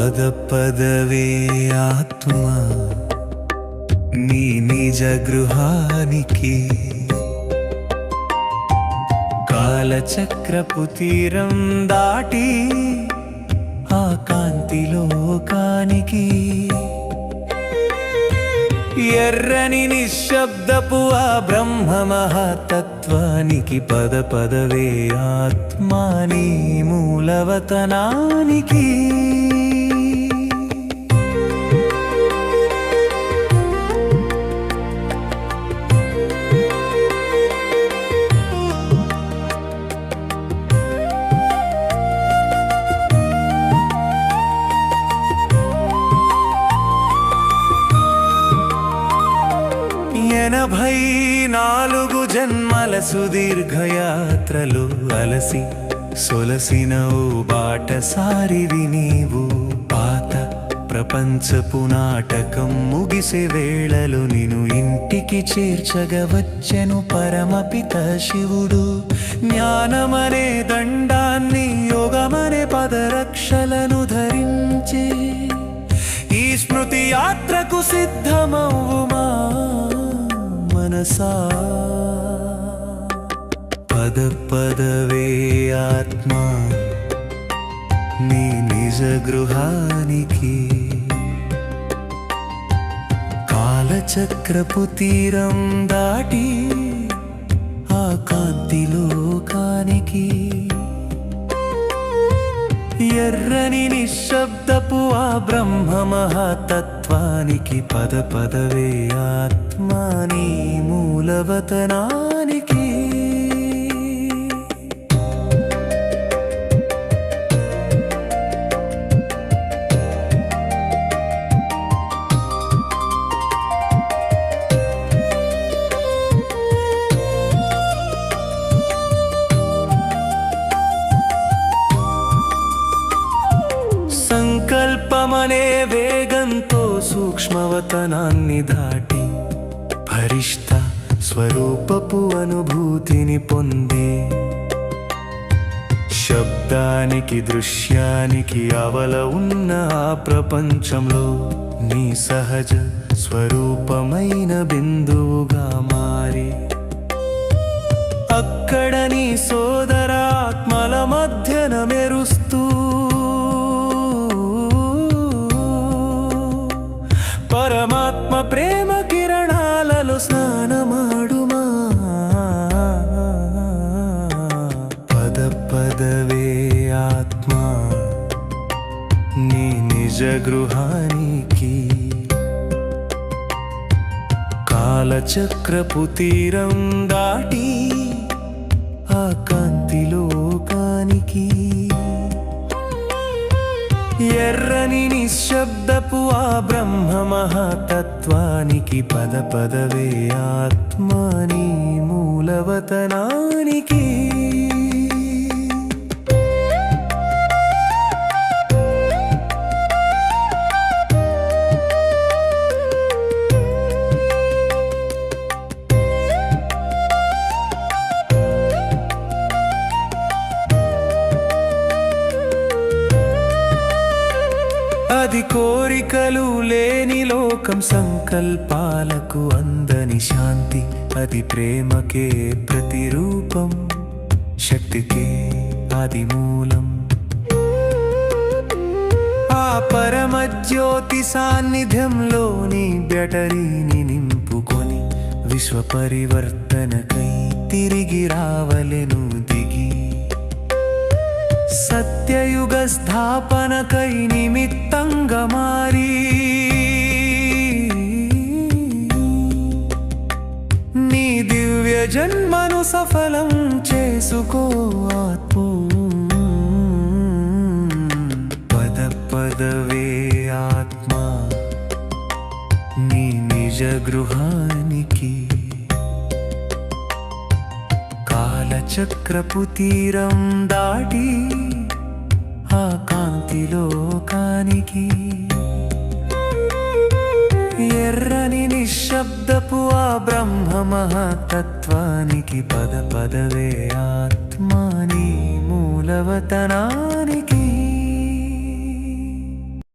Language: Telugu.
పదవే ఆత్మ నీ నిజ గృహానికి కాలచక్రపు తీరం దాటి ఆ కాంతి లోకానికి. ఎర్రని నిశ్శబ్దపు ఆ బ్రహ్మ మహాతత్వానికి పద పదవే ఆత్మాని మూలవతనానికి. ఎనభై నాలుగు జన్మల సుదీర్ఘయాత్రలు అలసి సొలసిన ఓ బాటసారివి నీవు. పాత ప్రపంచపు నాటకం ముగిసే వేళలు నిను ఇంటికి చేర్చగవచ్చెను పరమపిత శివుడు. జ్ఞానమనే దండాన్ని యోగమనే పదరక్షలను ధరించి ఈ స్మృతి యాత్రకు సిద్ధమవుమా మనసా? పద పదవే ఆత్మా నీ నిజ గృహానికి. కాలచక్రపు తీరం దాటి ఆ కాంతి లోకానికి ఎర్రని నిశ్శబ్దపు ఆ బ్రహ్మ మహాతత్వానికి పద పదవే ఆత్మా. పర్వతనానికి. సంకల్పమనే వేగంతో సూక్ష్మవతనాన్ని దాటి భరిష్ట స్వరూపపు అనుభూతిని పొంది. శబ్దానికి దృశ్యానికి అవల ఉన్న ఆ ప్రపంచంలో నీ సహజ స్వరూపమైన బిందువుగా మారి. అక్కడ నీ సోదరాత్మల మధ్యన మెరుస్తూ. పరమాత్మ ప్రేమ కిరణాలలో స్నానం నిజగృహానికి కాలచక్రపు తీరం దాటి ఆ కాంతి లోకానికి ఎర్రని నిశ్శబ్దపు ఆ బ్రహ్మ మహాతత్వానికి పద పదవే ఆత్మాని మూలవతనానికి అది కోరికలు లేని లోకం సంకల్పాలకు అందని శాంతి అది ప్రేమకే ప్రతిరూపం శక్తికే ఆది మూలం. ఆ పరమజ్యోతి సాన్నిధ్యంలోని బ్యాటరీని నింపుకొని విశ్వ పరివర్తనకై తిరిగి రావలెను దిగి సత్యయుగ స్థాపనకై నిమిత్తంగా మారి నీ దివ్య జన్మను సఫలం చేసుకో ఆత్మ. పద పదవే ఆత్మ నీ నిజ గృహానికి కాలచక్రపు తీరం దాటి ఆ కాంతి లోకానికి ఎర్రని నిశ్శబ్దపు ఆ బ్రహ్మ మహాతత్వానికి పద పదవే ఆత్మాని మూలవతనానికి